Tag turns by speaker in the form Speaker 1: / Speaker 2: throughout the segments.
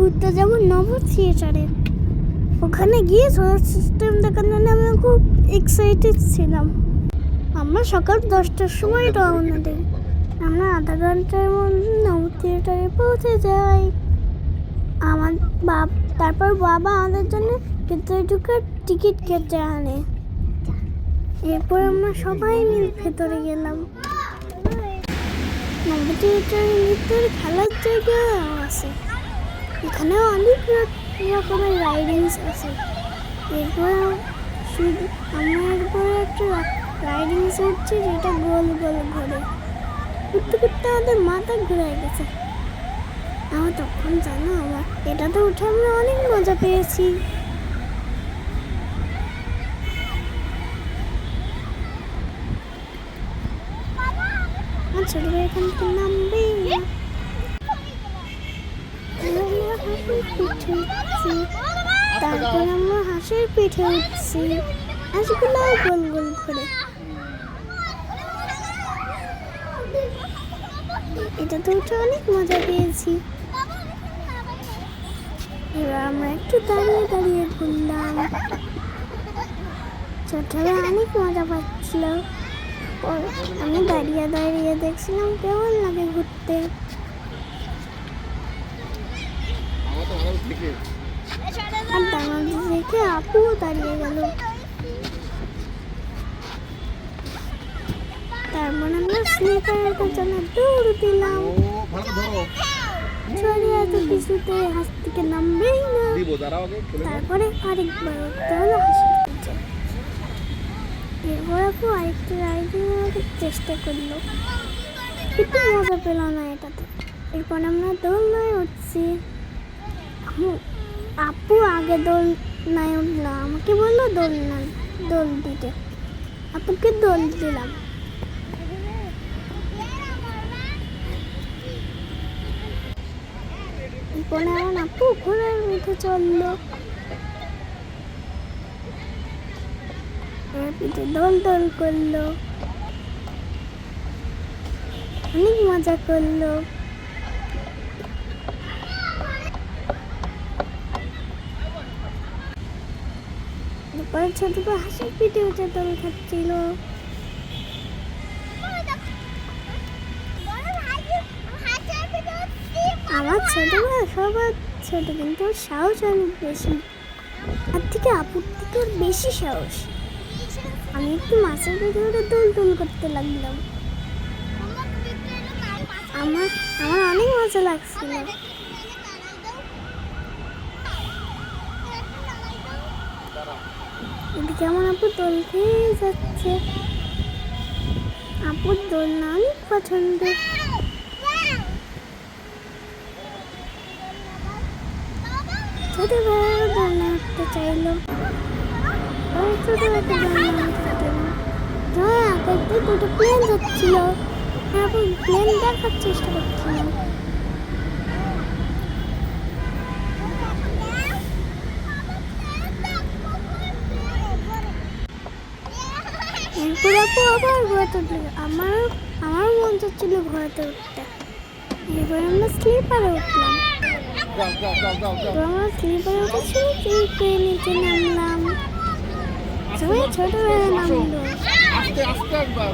Speaker 1: ঘুরতে যাব নব থিয়েটারে ওখানে গিয়ে সোলার সিস্টেম দেখার জন্য আমি খুব এক্সাইটেড ছিলাম। আমরা সকাল দশটার সময় রওনা দিই। আমরা আধা ঘণ্টার মধ্যে নব থিয়েটারে পৌঁছে যাই। আমার বাপ, তারপর বাবা আমাদের জন্য ভেতরে ঢুকার টিকিট কেটে আনে। এরপর আমরা সবাই মিলে ভেতরে গেলাম। নব থিয়েটারের ভিতরে খেলার জায়গা আছে। এখানে অনেক রকমের রাইডিংস আছে। এরপর শুধু আমরা এরপর একটা রাইডিংস হচ্ছে যেটা গোল গোল ঘোরে। ঘুরতে ঘুরতে আমাদের মাথা ঘুরে গেছে। আমার তখন জানো আমার এটা তো উঠে আমরা অনেক মজা পেয়েছি। আমার ছোট ভাই এখান থেকে নামবেই না আমরা হাঁসের পিঠে উঠছি তারপর আমরা হাঁসের পিঠে উঠছি। হাঁসগুলো গোল গোল ঘুরে এটাতে উঠে অনেক মজা পেয়েছি। এবার আমরা একটু দাঁড়িয়ে দাঁড়িয়ে ঘুরলাম। ছোটরা অনেক মজা পাচ্ছিল। আমি দাঁড়িয়ে দাঁড়িয়ে দেখছিলাম কেমন লাগে ঘুরতে। আর মধ্যে দেখে আপুও দাঁড়িয়ে গেল। তারপর আমরা স্লিপারের জন্য দৌড় দিলাম। এত কিছুতে হাস থেকে নামবেই না। তারপরে আরেকবার উঠতে হলো হাসি এরপর আপু আরেকটু রাইডিং চেষ্টা করল। কিন্তু মজা পেল না এটাতে। এরপর আমরা দোলনায় উঠছি। আমু- আপু আগে দোল নাই উঠল। আমাকে বলল দোল না দোল দিতে। আপুকে দোল দিলাম। এরপরে আমার আপু? ঘোড়ার উঠে চলল? পিঠে দোল দোল করল। অনেক মজা করল। এরপর ছোট ভাই হাসির পিঠে উঠে দোল খাচ্ছিল আমার ছোট ভাই সবার ছোট, কিন্তু সাহস অনেক বেশি। আর থেকে আপুর থেকে বেশি সাহস। আমি একটু মাছের পেটে ওটা দোল দোল করতে লাগলাম। আমার আমার অনেক মজা লাগছিল। এদিকে আমার আপু দোল খেয়ে যাচ্ছে। আপুর দোল না অনেক পছন্দ। ছোট ভাইয়েরও দোল না উঠতে চাইলো। ছোট ভাইকে দোল না উঠতে জয় আকাশ দিয়ে দুটো প্লেন যাচ্ছিল তারপর প্লেন দেখার চেষ্টা করছিলাম এরপর আপু আবার ঘোরাতে উঠল আমার আমার মন চাচ্ছিল ঘোরাতে উঠতে এরপর আমরা স্লিপারে উঠলাম। আমরা স্লিপারে উঠেছি স্লিপে নিচে নামলাম। সবাই নামলো।
Speaker 2: একবার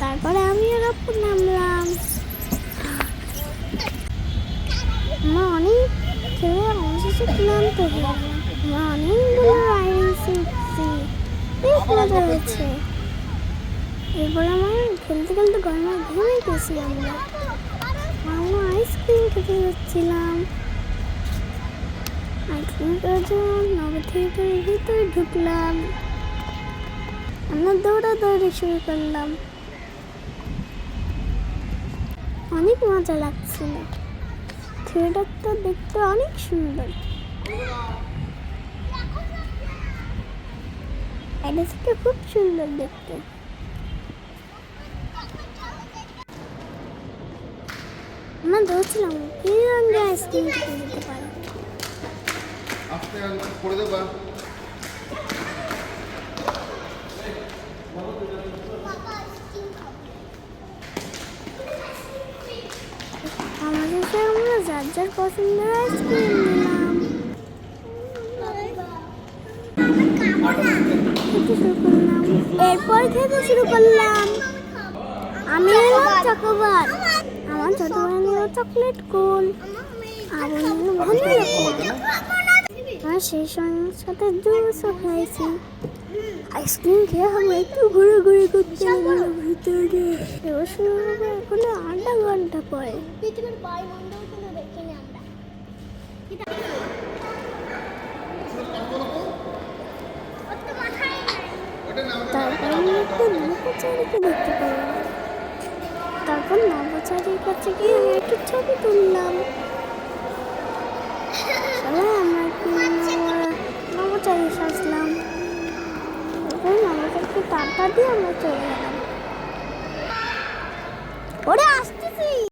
Speaker 1: তারপরে আমি আর আপু নামলাম অনেক খেলে অবশেষে অনেকগুলো রাইডিং শিখছি মজা এরপর আমার খেলতে খেলতে গরমে ঘুমিয়ে গেছি আমরা আমরা আইসক্রিম খেতে যাচ্ছিলাম। আইসক্রিম খাওয়ার জন্য নগর থিয়েটারের ভিতরে ঢুকলাম। আমরা দৌড়াদৌড়ি শুরু করলাম। অনেক মজা লাগছিল। থিয়েটারটা দেখতে অনেক সুন্দর। থেকে খুব সুন্দর দেখতে। আমরা ধরছিলাম কি রঙের আইসক্রিম খেতে যেতে পারে?
Speaker 2: আস্তে আস্তে করে দেবা
Speaker 1: আমাদের যার যার পছন্দের আইসক্রিম এরপর খেতে শুরু করলাম। আমি চকোবার আমার ছোট ভাই চকলেট কোন আর নিল আর সেই সঙ্গে সাথে জুসও খাইছি। আইসক্রিম খেয়ে আমরা একটু ঘোরাঘুরি করতে ভিতরে। শুরু হবে এখনও আধা ঘণ্টা পরে।
Speaker 3: পৃথিবীর আমরা
Speaker 1: তারপর আমি একটা নবচারীকে দেখতে পেলাম তারপর নবচারীর কাছে গিয়ে আমি একটু ছবি তুললাম। নবচারী সাজলাম। তারপর নবচারীকে টাকা দিয়ে আমরা চলে গেলাম।